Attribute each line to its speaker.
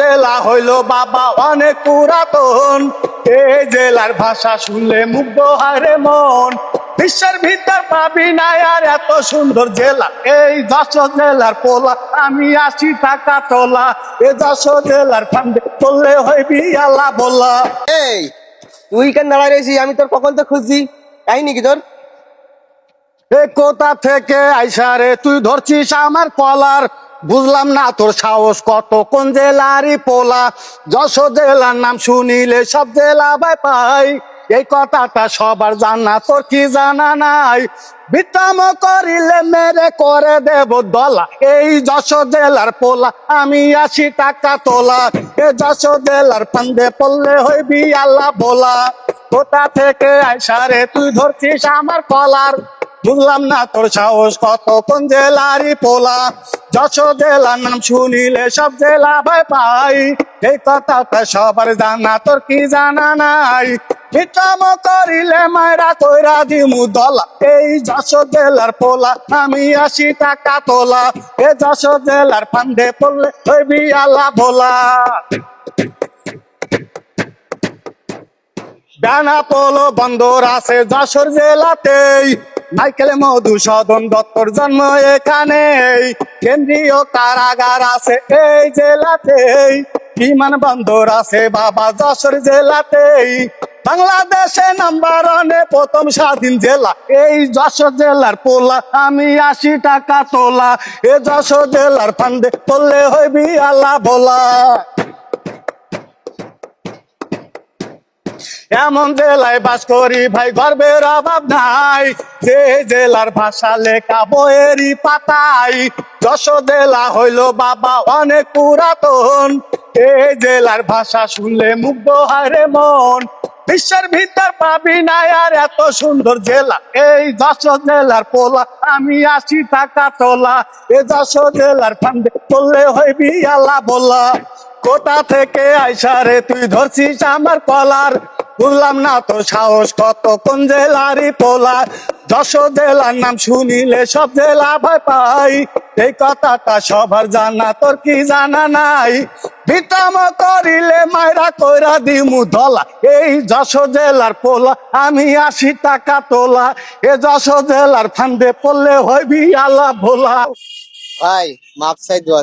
Speaker 1: জেলা হইল বাবা অনেক পুরাতন। এই জেলার ভাষা শুনলে মুগ্ধ হারে মন। বিশ্বের ভিতর পাবি না আর এত সুন্দর জেলা। এই যশোর জেলার পোলা আমি আশি টাকা তোলা এ যশোর জেলার ফান্ডে করলে হইবি আল্লাহ বলা।
Speaker 2: এই তুই কেন দাঁড়ায় রয়েছি আমি তোর কখন তো খুঁজছি? তাই নাকি তোর?
Speaker 1: এ কোথা থেকে আইসা রে? তুই ধরছিস আমার কলার। বুঝলাম না তোর সাহস কত, কোন জেলারই পোলা? যশোর জেলার নাম শুনিলে সব জেলা ভাই পাই এই কথাটা সবার জানা, তোর কি জানা নাই? বিত্তম করিলে মেরে করে দেব দলা। এই যশোর জেলার পোলা, আমি আশি টাকা তোলা। এ যশোর জেলার ফান্দে পড়লে হইবি আল্লাহ বলা। কোথা থেকে আইসা রে তুই ধরছিস আমার কলার? বুঝলাম না তোর সাহস কত? কোন জেলারই পোলা? যশোর জেলার নাম শুনিলে সব জেলা ভাই পাই এই কথাটা সবার জানা, তোর কি জানা নাই? বিক্রম করিলে মায়েরা কইরা দিমু দলা। এই যশোর জেলার পোলা, আমি আশি টাকা তোলা। এ যশোর জেলার ফান্দে পড়লে হইবি আল্লাহ ভোলা। ডানা পোলো বন্দর আছে যশোর জেলাতেই। মাইকেল মধুসূদন দত্তর জন্ম এখানেই। কেন্দ্রীয় কারাগার আছে এই জেলাতেই বিমান বন্দর আছে বাবা যশোর জেলাতেই বাংলাদেশে নাম্বার ওয়ানে প্রথম স্বাধীন জেলা। এই যশোর জেলার পোলা, আমি আশি টাকা তোলা। এ যশোর জেলার ফান্ডে করলে হইবি আল্লাহ বলা। এমন জেলায় বাস করি ভাই, গর্বের অভাব নাই। যে জেলার ভাষা লেখা বইয়েরই পাতাই। যশোর জেলা হইল বাবা অনেক পুরাতন। এই জেলার ভাষা শুনলে মুগ্ধ হয় রে মন। বিশ্বের ভিতর পাবি না আর এত সুন্দর জেলা। এই যশোর জেলার পোলা, আমি আশি টাকা তোলা এ যশোর জেলার ফান্ডে করলে হইবি আল্লাহ বলা। কোথা থেকে আইসা রে তুই ধরছিস আমার কলার? বুঝলাম না তোর সাহস কত? কোন জেলারই পোলা? যশোর জেলার নাম শুনিলে সব জেলা ভয় পাই। এই কথাটা সবার জানা, তোর কি জানা নাই? বিতম করিলে মায়েরা কইরা দিমু ধলা। এই যশোর জেলার পোলা, আমি আশি টাকা তোলা। এ যশোর জেলার ফান্দে পড়লে হইবি আলা ভোলা।
Speaker 2: ভাই, মাপ চাই, দোয়া